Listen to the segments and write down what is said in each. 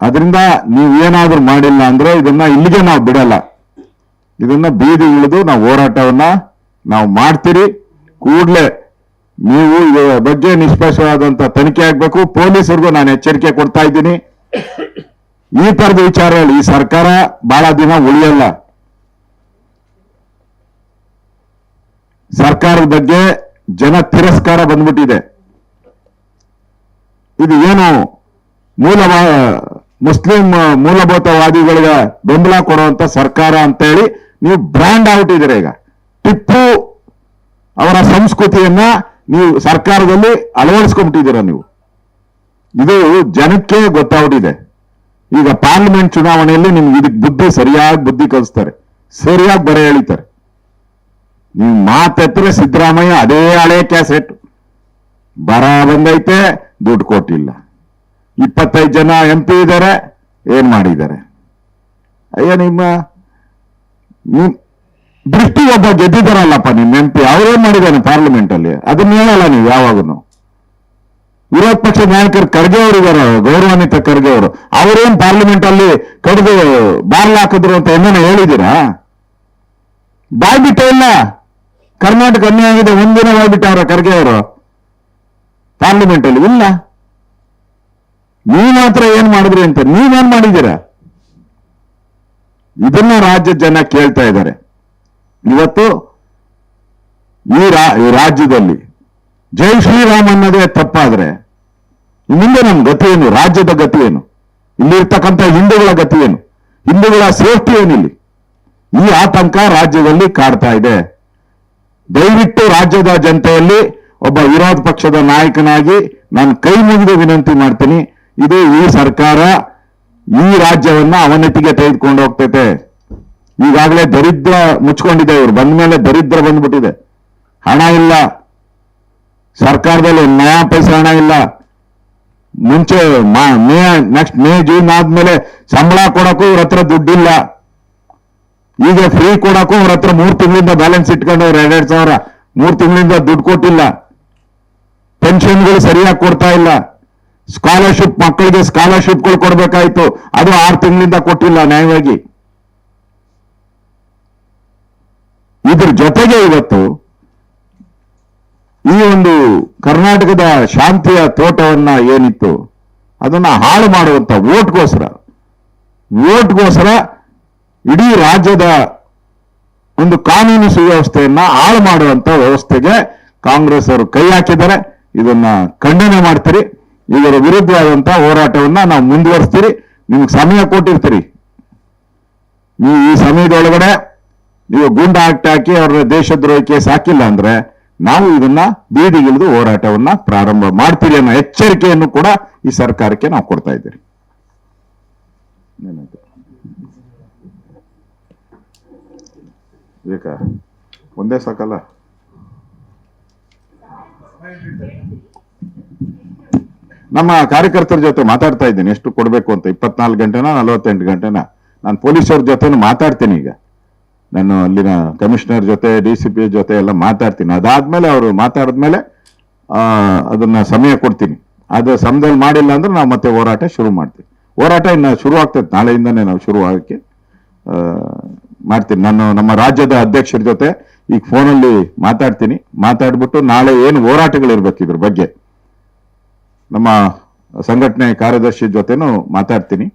ಅದರಿಂದ ನೀವು ಏನಾದ್ರೂ ಮಾಡಿಲ್ಲ ಅಂದ್ರೆ ಇದನ್ನ ಇಲ್ಲಿಗೆ ನಾವು ಬಿಡಲ್ಲ. ಇದನ್ನ ಬೀದಿ ಇಳಿದು ನಾವು ಹೋರಾಟವನ್ನ ನಾವು ಮಾಡ್ತೀರಿ. ಕೂಡಲೇ ನೀವು ಇದರ ಬಗ್ಗೆ ನಿಷ್ಪಕ್ಷವಾದಂತ ತನಿಖೆ ಆಗ್ಬೇಕು. ಪೊಲೀಸರಿಗೂ ನಾನು ಎಚ್ಚರಿಕೆ ಕೊಡ್ತಾ ಇದ್ದೀನಿ. ಈ ತರದ ವಿಚಾರಗಳು ಈ ಸರ್ಕಾರ ಬಹಳ ದಿನ ಉಳಿಯಲ್ಲ. ಸರ್ಕಾರದ ಬಗ್ಗೆ ಜನ ತಿರಸ್ಕಾರ ಬಂದ್ಬಿಟ್ಟಿದೆ. ಇದು ಏನು ಮೂಲ ಮುಸ್ಲಿಂ ಮೂಲಭೂತವಾದಿಗಳಿಗೆ ಬೆಂಬಲ ಕೊಡುವಂತ ಸರ್ಕಾರ ಅಂತ ಹೇಳಿ ನೀವು ಬ್ರ್ಯಾಂಡ್ ಔಟಿದ್ದೀರ ಈಗ. ಟಿಪ್ಪು ಅವರ ಸಂಸ್ಕೃತಿಯನ್ನ ನೀವು ಸರ್ಕಾರದಲ್ಲಿ ಅಳವಡಿಸ್ಕೊಂಡ್ಬಿಟ್ಟಿದ್ದೀರ ನೀವು. ಇದು ಜನಕ್ಕೆ ಗೊತ್ತಾಗ್ಬಿಟ್ಟಿದೆ. ಈಗ ಪಾರ್ಲಿಮೆಂಟ್ ಚುನಾವಣೆಯಲ್ಲಿ ನಿಮ್ಗೆ ಇದಕ್ಕೆ ಬುದ್ಧಿ ಸರಿಯಾಗಿ ಬುದ್ಧಿ ಕಲಿಸ್ತಾರೆ. ಸರಿಯಾಗಿ ಬರೆ ಎಳಿತಾರೆ. ನೀವು ಮಾತೆತ್ತರೆ ಸಿದ್ದರಾಮಯ್ಯ ಅದೇ ಹಳೆ ಕ್ಯಾಸೆಟ್. ಬರ ಬಂದೈತೆ, ದುಡ್ಡು ಕೊಟ್ಟಿಲ್ಲ. ಇಪ್ಪತ್ತೈದು ಜನ ಎಂ ಪಿ ಇದ್ದಾರೆ, ಏನು ಮಾಡಿದ್ದಾರೆ? ಅಯ್ಯ, ನಿಮ್ಮ ನಿಮ್ ದೃಷ್ಟಿ ಒಬ್ಬ ಗೆದ್ದಿದ್ದಾರಲ್ಲಪ್ಪ, ನಿಮ್ಮ ಎಂ ಪಿ ಅವ್ರೇನ್ ಮಾಡಿದ್ದಾನೆ ಪಾರ್ಲಿಮೆಂಟಲ್ಲಿ ಅದನ್ನ ಹೇಳಲ್ಲ ನೀವು ಯಾವಾಗನು ವಿರೋಧ ಪಕ್ಷದ ನಾಯಕರು ಖರ್ಗೆ ಅವರು ಇದ್ದಾರೆ, ಗೌರವಾನ್ವಿತ ಖರ್ಗೆ ಅವರು. ಅವರೇನ್ ಪಾರ್ಲಿಮೆಂಟ್ ಅಲ್ಲಿ ಕಡಿದು ಬಾರ್ಲ್ ಹಾಕಿದ್ರು ಅಂತ ಏನೇನೋ ಹೇಳಿದ್ದೀರಾ? ಬಾಯ್ಬಿಟ್ಟೆ ಇಲ್ಲ. ಕರ್ನಾಟಕ ಅನ್ಯಾಯ ಆಗಿದೆ, ಒಂದಿನ ಬಾಯ್ಬಿಟ್ಟವ್ರ ಖರ್ಗೆ ಅವರು. ಪಾರ್ಲಿಮೆಂಟ್ ಅಲ್ಲಿ ಇಲ್ಲ. ನೀವು ಮಾತ್ರ ಏನ್ ಮಾಡಿದ್ರಿ ಅಂತ ನೀವೇನ್ ಮಾಡಿದ್ದೀರಾ? ಇದನ್ನ ರಾಜ್ಯ ಜನ ಕೇಳ್ತಾ ಇದ್ದಾರೆ. ಇವತ್ತು ಈ ರಾಜ್ಯದಲ್ಲಿ ಜೈ ಶ್ರೀರಾಮ್ ಅನ್ನೋದೇ ತಪ್ಪಾದ್ರೆ ಮುಂದೆ ನಮ್ ಗತಿ ಏನು? ರಾಜ್ಯದ ಗತಿ ಏನು? ಇಲ್ಲಿರ್ತಕ್ಕಂಥ ಹಿಂದೂಗಳ ಗತಿ ಏನು? ಹಿಂದೂಗಳ ಸೇಫ್ಟಿ ಏನಿಲ್ಲಿ? ಈ ಆತಂಕ ರಾಜ್ಯದಲ್ಲಿ ಕಾಡ್ತಾ ಇದೆ. ದಯವಿಟ್ಟು ರಾಜ್ಯದ ಜನತೆಯಲ್ಲಿ ಒಬ್ಬ ವಿರೋಧ ಪಕ್ಷದ ನಾಯಕನಾಗಿ ನಾನು ಕೈ ಮುಗಿದು ವಿನಂತಿ ಮಾಡ್ತೀನಿ. ಇದು ಈ ಸರ್ಕಾರ ಈ ರಾಜ್ಯವನ್ನ ಅವನತಿಗೆ ತೆಗೆದುಕೊಂಡು ಹೋಗ್ತೈತೆ. ಈಗಾಗಲೇ ದರಿದ್ರ ಮುಚ್ಕೊಂಡಿದೆ ಇವ್ರು. ಬಂದ ಮೇಲೆ ದರಿದ್ರ ಬಂದ್ಬಿಟ್ಟಿದೆ. ಹಣ ಇಲ್ಲ. ಸರ್ಕಾರದಲ್ಲಿ ನಯಾ ಪೈಸೆ ಹಣ ಇಲ್ಲ. ಮುಂಚೆ ಮಾ- ನೆಕ್ಸ್ಟ್ ಮೇ, ಜೂನ್ ಆದ್ಮೇಲೆ ಸಂಬಳ ಕೊಡಕ್ಕೂ ಇವ್ರ ಹತ್ರ ದುಡ್ಡಿಲ್ಲ. ಈಗ ಫ್ರೀ ಕೊಡಕ್ಕೂ ಅವ್ರ ಹತ್ರ ಮೂರು ತಿಂಗಳಿಂದ ಬ್ಯಾಲೆನ್ಸ್ ಇಟ್ಕೊಂಡು ಅವ್ರು ಎರಡೆರಡು ಸಾವಿರ ಮೂರು ತಿಂಗಳಿಂದ ದುಡ್ಡು ಕೊಟ್ಟಿಲ್ಲ. ಪೆನ್ಷನ್ಗಳು ಸರಿಯಾಗಿ ಕೊಡ್ತಾ ಇಲ್ಲ. ಸ್ಕಾಲರ್ಶಿಪ್ ಮಕ್ಕಳಿಗೆ ಸ್ಕಾಲರ್ಶಿಪ್ಗಳು ಕೊಡಬೇಕಾಯ್ತು. ಅದು ಆರು ತಿಂಗಳಿಂದ ಕೊಟ್ಟಿಲ್ಲ ನ್ಯಾಯವಾಗಿ. ಇದ್ರ ಜೊತೆಗೆ ಇವತ್ತು ಈ ಒಂದು ಕರ್ನಾಟಕದ ಶಾಂತಿಯ ತೋಟವನ್ನ ಏನಿತ್ತು, ಅದನ್ನ ಹಾಳು ಮಾಡುವಂತ ಓಟ್ಗೋಸ್ಕರ ಓಟ್ಗೋಸ್ಕರ ಇಡೀ ರಾಜ್ಯದ ಒಂದು ಕಾನೂನು ಸುವ್ಯವಸ್ಥೆಯನ್ನ ಹಾಳು ಮಾಡುವಂತ ವ್ಯವಸ್ಥೆಗೆ ಕಾಂಗ್ರೆಸ್ ಅವರು ಕೈ ಹಾಕಿದ್ದಾರೆ. ಇದನ್ನ ಖಂಡನೆ ಮಾಡ್ತೀರಿ. ಇದರ ವಿರುದ್ಧವಾದಂತಹ ಹೋರಾಟವನ್ನ ನಾವು ಮುಂದುವರಿಸ್ತೀರಿ. ನಿಮ್ಗೆ ಸಮಯ ಕೊಟ್ಟಿರ್ತೀರಿ. ನೀವು ಈ ಸಮಯದೊಳಗಡೆ ನೀವು ಗುಂಡ ಆಕ್ಟ್ ಹಾಕಿ ಅವರ ದೇಶದ್ರೋಹಕ್ಕೆ ಸಾಕಿಲ್ಲ ಅಂದ್ರೆ ನಾವು ಇದನ್ನ ಬೀದಿಗಿಳಿದು ಹೋರಾಟವನ್ನ ಪ್ರಾರಂಭ ಮಾಡ್ತೀರಿ ಅನ್ನೋ ಎಚ್ಚರಿಕೆಯನ್ನು ಕೂಡ ಈ ಸರ್ಕಾರಕ್ಕೆ ನಾವು ಕೊಡ್ತಾ ಇದ್ದೀರಿ. ಒಂದೇ ಸಾಕಲ್ಲ? ನಮ್ಮ ಕಾರ್ಯಕರ್ತರ ಜೊತೆ ಮಾತಾಡ್ತಾ ಇದ್ದೀನಿ. ಎಷ್ಟು ಕೊಡಬೇಕು ಅಂತ. ಇಪ್ಪತ್ನಾಲ್ಕು ಗಂಟೆನಾ, ನಲವತ್ತೆಂಟು ಗಂಟೆನಾ? ನಾನು ಪೊಲೀಸರ ಜೊತೆ ಮಾತಾಡ್ತೀನಿ ಈಗ. ನಾನು ಅಲ್ಲಿನ ಕಮಿಷನರ್ ಜೊತೆ, ಡಿ ಸಿ ಪಿ ಜೊತೆ ಎಲ್ಲ ಮಾತಾಡ್ತೀನಿ. ಅದಾದ್ಮೇಲೆ ಅವರು ಮಾತಾಡಿದ್ಮೇಲೆ ಅದನ್ನ ಸಮಯ ಕೊಡ್ತೀನಿ. ಅದು ಸಮಯದಲ್ಲಿ ಮಾಡಿಲ್ಲ ಅಂದ್ರೆ ನಾವು ಮತ್ತೆ ಹೋರಾಟ ಶುರು ಮಾಡ್ತೀವಿ. ಹೋರಾಟ ಇನ್ನು ಶುರು ಆಗ್ತದೆ. ನಾಳೆಯಿಂದನೇ ನಾವು ಶುರು ಆಗಕ್ಕೆ ಮಾಡ್ತೀನಿ. ನಾನು ನಮ್ಮ ರಾಜ್ಯದ ಅಧ್ಯಕ್ಷರ ಜೊತೆ ಈಗ ಫೋನಲ್ಲಿ ಮಾತಾಡ್ತೀನಿ. ಮಾತಾಡ್ಬಿಟ್ಟು ನಾಳೆ ಏನು ಹೋರಾಟಗಳಿರ್ಬೇಕು ಇದ್ರ ಬಗ್ಗೆ. ನಮ್ಮ ಸಂಘಟನೆ ಕಾರ್ಯದರ್ಶಿ ಜೊತೆನೂ ಮಾತಾಡ್ತೀನಿ.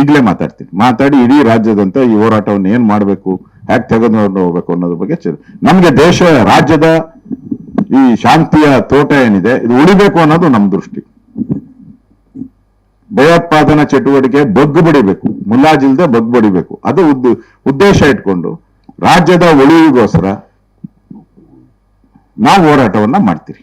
ಈಗಲೇ ಮಾತಾಡ್ತೀನಿ. ಮಾತಾಡಿ ಇಡೀ ರಾಜ್ಯದಂತ ಈ ಹೋರಾಟವನ್ನು ಏನ್ ಮಾಡಬೇಕು, ಹ್ಯಾಕ್ ತೆಗೆದುಕೊಂಡು ಹೋಗ್ಬೇಕು ಅನ್ನೋದ್ರ ಬಗ್ಗೆ ನಮ್ಗೆ ದೇಶ, ರಾಜ್ಯದ ಈ ಶಾಂತಿಯ ತೋಟ ಏನಿದೆ, ಇದು ಉಳಿಬೇಕು ಅನ್ನೋದು ನಮ್ಮ ದೃಷ್ಟಿ. ಭಯೋತ್ಪಾದನಾ ಚಟುವಟಿಕೆ ಬಗ್ಗು ಬಡಿಬೇಕು. ಮುಲಾಜಿಲ್ದೆ ಬಗ್ಗು ಬಡಿಬೇಕು. ಅದು ಉದ್ದ, ಉದ್ದೇಶ ಇಟ್ಕೊಂಡು ರಾಜ್ಯದ ಉಳಿವಿಗೋಸ್ಕರ ನಾವು ಹೋರಾಟವನ್ನ ಮಾಡ್ತೀರಿ.